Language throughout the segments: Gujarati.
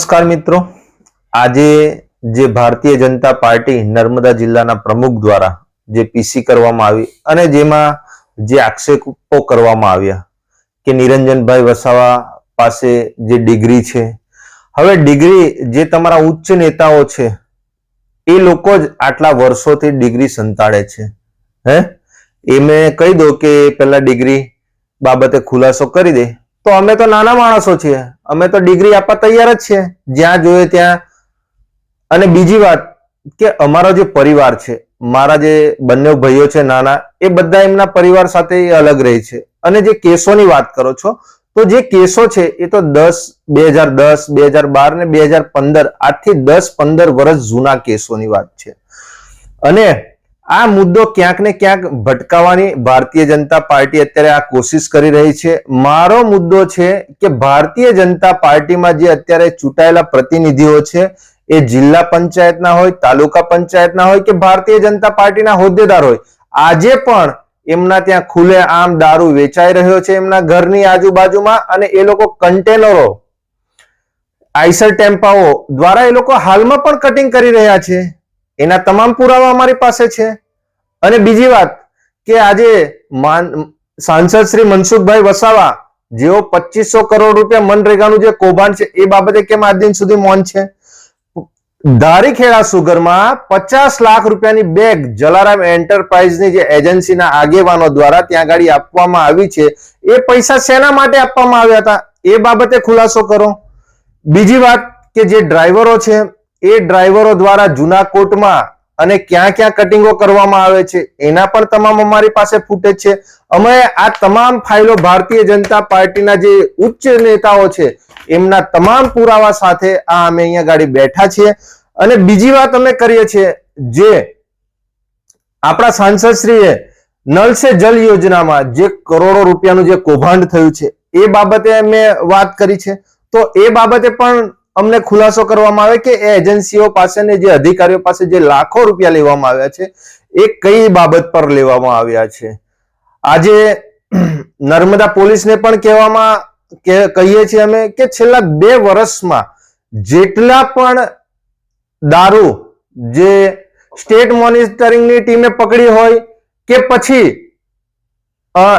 નમસ્કાર મિત્રો. આજે જે ભારતીય જનતા પાર્ટી નર્મદા જિલ્લાના પ્રમુખ દ્વારા જે પીસી કરવામાં આવી અને જેમાં જે આક્ષેપો કરવામાં આવ્યા કે નિરંજનભાઈ વસાવા પાસે જે ડિગ્રી છે. હવે ડિગ્રી જે તમારા ઉચ્ચ નેતાઓ છે, એ લોકો જ આટલા વર્ષોથી ડિગ્રી સંતાડે છે. હે? એ મેં કહી દો કે પેલા ડિગ્રી બાબતે ખુલાસો કરી દે. તો અમે તો નાના માણસો છીએ. અમે તો ડિગ્રી આપવા તૈયાર જ છીએ. જ્યાં જોઈએ ત્યાં. અને બીજી વાત કે અમારો જે પરિવાર છે, મારા જે બંને ભાઈઓ છે નાના, એ બધા એમના પરિવાર સાથે અલગ રહે છે. અને જે કેસોની વાત કરો છો, તો જે કેસો છે, એ તો દસ, બે હજાર દસ, બે હજાર બાર ને બે હજાર પંદર આજથી દસ પંદર વર્ષ જૂના કેસોની વાત છે. અને આ મુદ્દો ક્યાંક ને ક્યાંક ભટકાવવાની ભારતીય જનતા પાર્ટી અત્યારે આ કોશિશ કરી રહી છે. મારો મુદ્દો છે કે ભારતીય જનતા પાર્ટીમાં જે અત્યારે ચૂંટાયેલા પ્રતિનિધિઓ છે, એ જિલ્લા પંચાયતના હોય, તાલુકા પંચાયતના હોય કે ભારતીય જનતા પાર્ટીના હોદ્દેદાર હોય, આજે પણ એમના ત્યાં ખુલ્લે આમ દારૂ વેચાઈ રહ્યો છે એમના ઘરની આજુબાજુમાં અને એ લોકો કન્ટેનરો, આઈસર ટેમ્પાઓ દ્વારા એ લોકો હાલમાં પણ કટિંગ કરી રહ્યા છે. એના તમામ પુરાવા અમારી પાસે છે. અને બીજી વાત કે આજે સાંસદ શ્રી મનસુખભાઈ વસાવા, જેઓ પચીસો કરોડ રૂપિયા મનરેગાનું જે કૌભાંડ છે, એ બાબતે કેમ આજ દિન સુધી મૌન છે? ધારીખેડા સુગરમાં પચાસ લાખ રૂપિયાની બેગ જલારામ એન્ટરપ્રાઇઝની જે એજન્સીના આગેવાનો દ્વારા ત્યાં ગાડી આપવામાં આવી છે, એ પૈસા શેના માટે આપવામાં આવ્યા હતા? એ બાબતે ખુલાસો કરો. બીજી વાત કે જે ડ્રાઈવરો છે, એ ડ્રાઈવરો દ્વારા જૂના કોર્ટમાં અને ક્યાં ક્યાં કટિંગો કરવામાં આવે છે, એના પણ તમામ અમારી પાસે ફૂટેજ છે. અમે આ તમામ ફાઇલો ભારતીય જનતા પાર્ટીના જે ઉચ્ચ નેતાઓ છે, એમના તમામ પુરાવા સાથે આ અમે અહીંયા ગાડી બેઠા છીએ. અને બીજી વાત અમે કરીએ છીએ જે આપણા સાંસદશ્રીએ નલ સે જલ યોજનામાં જે કરોડો રૂપિયાનું જે કૌભાંડ થયું છે, એ બાબતે મેં વાત કરી છે. તો એ બાબતે પણ અમને ખુલાસો કરવામાં આવે કે એ એજન્સીઓ પાસે ને જે અધિકારીઓ પાસે જે લાખો રૂપિયા લેવામાં આવ્યા છે, એ કઈ બાબત પર લેવામાં આવ્યા છે? આજે નર્મદા પોલીસને પણ કહેવામાં કહીએ છીએ અમે કે છેલ્લા બે વર્ષમાં જેટલા પણ દારૂ જે સ્ટેટ મોનિટરિંગની ટીમે પકડી હોય કે પછી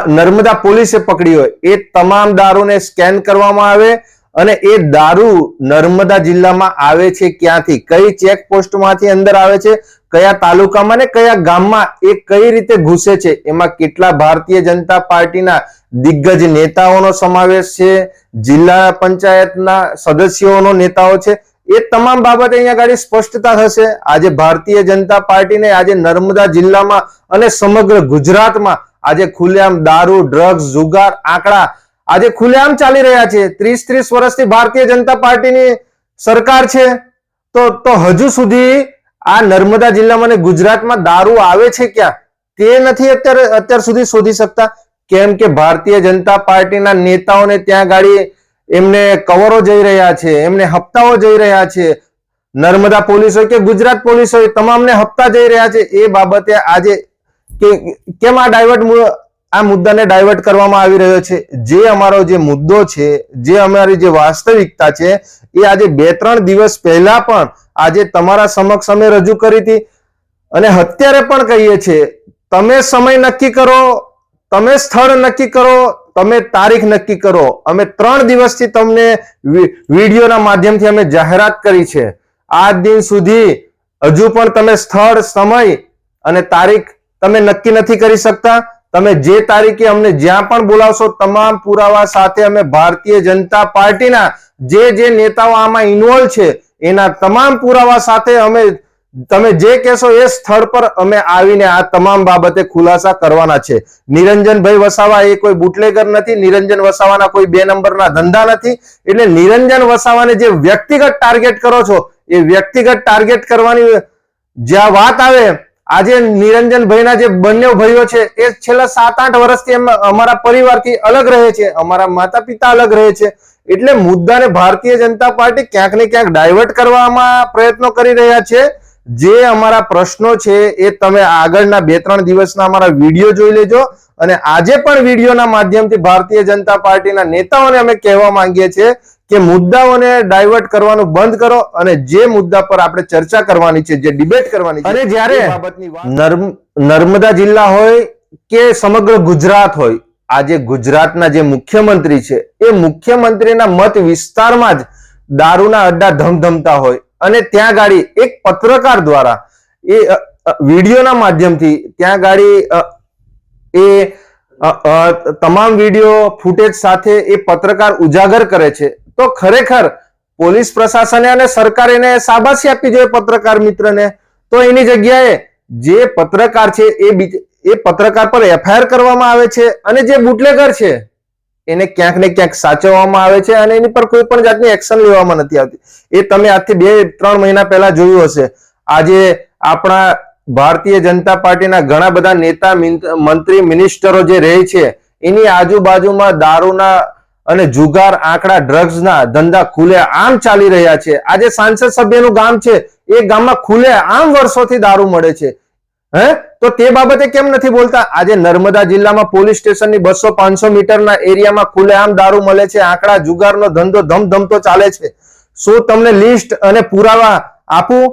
નર્મદા પોલીસે પકડી હોય, એ તમામ દારૂને સ્કેન કરવામાં આવે અને એ દારૂ નર્મદા જિલ્લામાં આવે છે ક્યાંથી? કઈ ચેક પોસ્ટમાંથી અંદર આવે છે? કયા તાલુકામાં ને કયા ગામમાં? એ કઈ રીતે ઘૂસે છે? એમાં કેટલા ભારતીય જનતા પાર્ટીના દિગ્ગજ નેતાઓનો સમાવેશ છે, જિલ્લા પંચાયતના સદસ્યોનો નેતાઓ છે? એ તમામ બાબતે અહીંયા ગાડી સ્પષ્ટતા થશે. આજે ભારતીય જનતા પાર્ટીને આજે નર્મદા જિલ્લામાં અને સમગ્ર ગુજરાતમાં આજે ખુલ્લેઆમ દારૂ, ડ્રગ્સ, જુગાર, આંકડા આજે ખુલ્લેઆમ ચાલી રહ્યા છે. ત્રીસ ત્રીસ વર્ષથી ભારતીય જનતા પાર્ટીની સરકાર છે. તો તો હજુ સુધી આ નર્મદા જિલ્લામાં અને ગુજરાતમાં દારૂ આવે છે ક્યાં? તે નથી અત્યારે, અત્યાર સુધી શોધી શકતા. કેમ કે ભારતીય જનતા પાર્ટીના નેતાઓને ત્યાં ગાડી એમને કવરો જઈ રહ્યા છે, એમને હપ્તાઓ જઈ રહ્યા છે. નર્મદા પોલીસ હોય કે ગુજરાત પોલીસ હોય, તમામને હપ્તા જઈ રહ્યા છે. એ બાબતે આજે કેમ આ ડાયવર્ટ આ મુદ્દાને ડાયવર્ટ કરવામાં આવી રહ્યો છે. જે અમારો જે મુદ્દો છે, જે અમારી જે વાસ્તવિકતા છે, એ આજે બે ત્રણ દિવસ પહેલા પણ આજે તમારા સમક્ષ અમે રજૂ કરી હતી. અને અત્યારે પણ કહીએ છીએ તમે સમય નક્કી કરો, તમે સ્થળ નક્કી કરો, તમે તારીખ નક્કી કરો. અમે ત્રણ દિવસથી તમને વિડીયોના માધ્યમથી અમે જાહેરાત કરી છે. આ દિન સુધી હજુ પણ તમે સ્થળ, સમય અને તારીખ તમે નક્કી નથી કરી શકતા. તમે જે તારીખે અમને જ્યાં પણ બોલાવશો, તમામ પુરાવા સાથે અમે ભારતીય જનતા પાર્ટીના જે જે નેતાઓ આમાં ઇન્વોલ્વ છે, એના તમામ પુરાવા સાથે અમે, તમે જે કહેશો એ સ્થળ પર અમે આવીને આ તમામ બાબતે ખુલાસા કરવાના છે. નિરંજનભાઈ વસાવા એ કોઈ બુટલેગર નથી, નિરંજન વસાવાના કોઈ બે નંબરના ધંધા નથી, એટલે નિરંજન વસાવાને જે વ્યક્તિગત ટાર્ગેટ કરો છો, એ વ્યક્તિગત ટાર્ગેટ કરવાની જ્યાં વાત આવે આજે નિરંજનભાઈના જે બંને ભાઈઓ છે, એ છેલ્લા સાત આઠ વર્ષથી અમારા પરિવારથી અલગ રહે છે, અમારા માતા પિતા અલગ રહે છે, એટલે મુદ્દાને ભારતીય જનતા પાર્ટી ક્યાંક ને ક્યાંક ડાયવર્ટ કરવામાં પ્રયત્નો કરી રહ્યા છે. જે અમારા પ્રશ્નો છે એ તમે આગળના બે ત્રણ દિવસના અમારા વીડિયો જોઈ લેજો. અને આજે પણ વિડીયોના માધ્યમથી ભારતીય જનતા પાર્ટીના નેતાઓને અમે કહેવા માંગીએ છીએ કે મુદ્દાઓને ડાયવર્ટ કરવાનું બંધ કરો અને જે મુદ્દા પર આપણે ચર્ચા કરવાની છે જે ડિબેટ કરવાની છે અને જ્યારે નર્મદા જિલ્લા હોય કે સમગ્ર ગુજરાત હોય આજે ગુજરાતના જે મુખ્યમંત્રી છે એ મુખ્યમંત્રીના મત વિસ્તારમાં જ દારૂના અડ્ડા ધમધમતા હોય. અને ત્યાં ગાડી એક પત્રકાર દ્વારા એ વિડીયોના માધ્યમથી ત્યાં ગાડી એ તમામ વીડિયો, ફૂટેજ સાથે એ પત્રકાર ઉજાગર કરે છે. તો ખરેખર પોલીસ પ્રશાસને અને સરકારે એને શાબાશી આપવી જોઈએ પત્રકાર મિત્રને. તો એની જગ્યાએ જે પત્રકાર છે એ એ પત્રકાર પર એફઆઈઆર કરવામાં આવે છે અને જે બુટલેગર છે એને ક્યાંક ને ક્યાંક સાચવવામાં આવે છે અને એની પર કોઈ પણ જાતની એક્શન લેવામાં નથી આવતી. એ તમે આજથી બે, ત્રણ મહિના પહેલા જોયું હશે. આજે આપણા ભારતીય જનતા પાર્ટીના ઘણા બધા નેતા મંત્રી મિનિસ્ટરો જે રહે છે, એની આજુબાજુમાં દારૂના અને જુગાર, આંકડા ડ્રગ્સના ધંધા ખુલે આમ ચાલી રહ્યા છે. આજે સાંસદ સભ્યનું ગામ છે. એ ગામમાં ખુલે આમ વર્ષોથી દારૂ મળે છે. હે? તો તે બાબતે કેમ નથી બોલતા? આજે નર્મદા જિલ્લામાં પોલીસ સ્ટેશનની બસો પાંચસો મીટરના એરિયામાં ખુલ્લેઆમ દારૂ મળે છે, આંકડા, જુગારનો ધંધો ધમધમતો ચાલે છે. શું તમને લિસ્ટ અને પુરાવા આપું?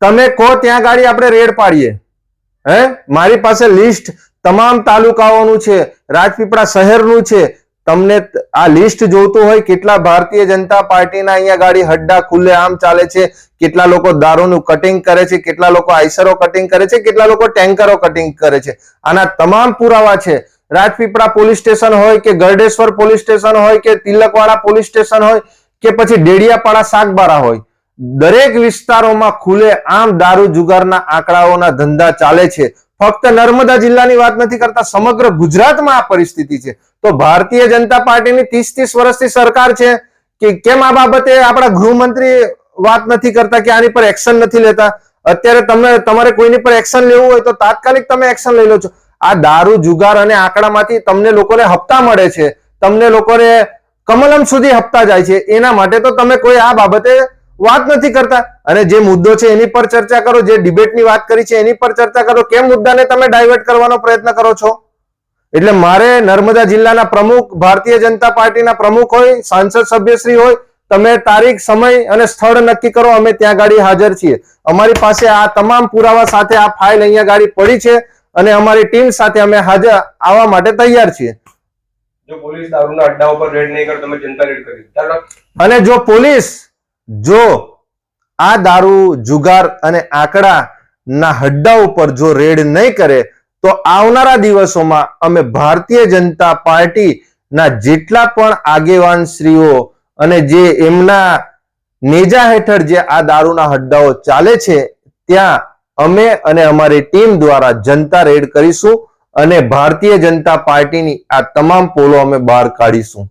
તમે કહો ત્યાં ગાડી આપણે રેડ પાડીએ. હે? મારી પાસે લિસ્ટ તમામ તાલુકાઓનું છે, રાજપીપળા શહેરનું છે તમને આ લિસ્ટ જોતું હોય કેટલા ભારતીય જનતા પાર્ટીના અહીંયા ગાડી હડ્ડા ખુલ્લે આમ ચાલે છે, કેટલા લોકો દારૂનું કટિંગ કરે છે, કેટલા લોકો આઈસરો કટિંગ કરે છે, કેટલા લોકો ટેન્કરો કટિંગ કરે છે. આના તમામ પુરાવા છે. રાજપીપળા પોલીસ સ્ટેશન હોય કે ગરડેશ્વર પોલીસ સ્ટેશન હોય કે તિલકવાડા પોલીસ સ્ટેશન હોય કે પછી ડેડિયાપાડા સાગબારા હોય, દરેક વિસ્તારોમાં ખુલે આમ દારૂ જુગારના આંકડાઓના ધંધા ચાલે છે. ફક્ત નર્મદા જિલ્લાની વાત નથી કરતા, સમગ્ર ગુજરાતમાં આ પરિસ્થિતિ છે. તો ભારતીય જનતા પાર્ટીની ત્રીસ ત્રીસ વર્ષથી સરકાર છે કે કેમ આ બાબતે આપણા ગૃહમંત્રી વાત નથી કરતા કે આની પર એક્શન નથી લેતા? અત્યારે તમે, તમારે કોઈની પર એક્શન લેવું હોય તો તાત્કાલિક તમે એક્શન લઈ લો છો. આ દારૂ, જુગાર અને આંકડામાંથી તમને લોકોને હપ્તા મળે છે. તમને લોકોને કમલમ સુધી હપ્તા જાય છે. એના માટે તો તમે કોઈ આ બાબતે વાત નથી કરતા. અને જે મુદ્દો છે એની પર ચર્ચા કરો જે ડિબેટની વાત કરી છે એની પર ચર્ચા કરો. કેમ મુદ્દાને તમે ડાયવર્ટ કરવાનો પ્રયત્ન કરો છો? એટલે મારે નર્મદા જિલ્લાના પ્રમુખ ભારતીય જનતા પાર્ટીના પ્રમુખ હોય સાંસદ સભ્યશ્રી હોય તમે તારીખ સમય અને સ્થળ નક્કી કરો અમે ત્યાં ગાડી હાજર છીએ. અમારી પાસે આ તમામ પુરાવા સાથે આ ફાઇલ અહીંયા ગાડી પડી છે અને અમારી ટીમ સાથે અમે હાજર આવવા માટે તૈયાર છીએ. જો પોલીસ દારૂના અડ્ડા ઉપર રેડ નહીં કરે તમે જનતા રેડ કરી. અને જો પોલીસ જો આ દારૂ, જુગાર અને આંકડા ના હડ્ડા ઉપર જો રેડ નહીં કરે, તો આવનારા દિવસોમાં અમે ભારતીય જનતા પાર્ટી ના જેટલા પણ આગેવાન શ્રીઓ અને જે એમના નેજા હેઠળ જે આ દારૂના હડ્ડાઓ ચાલે છે, ત્યાં અમે અને અમારી ટીમ દ્વારા જનતા રેડ કરીશું અને ભારતીય જનતા પાર્ટીની આ તમામ પોલો અમે બહાર કાઢીશું.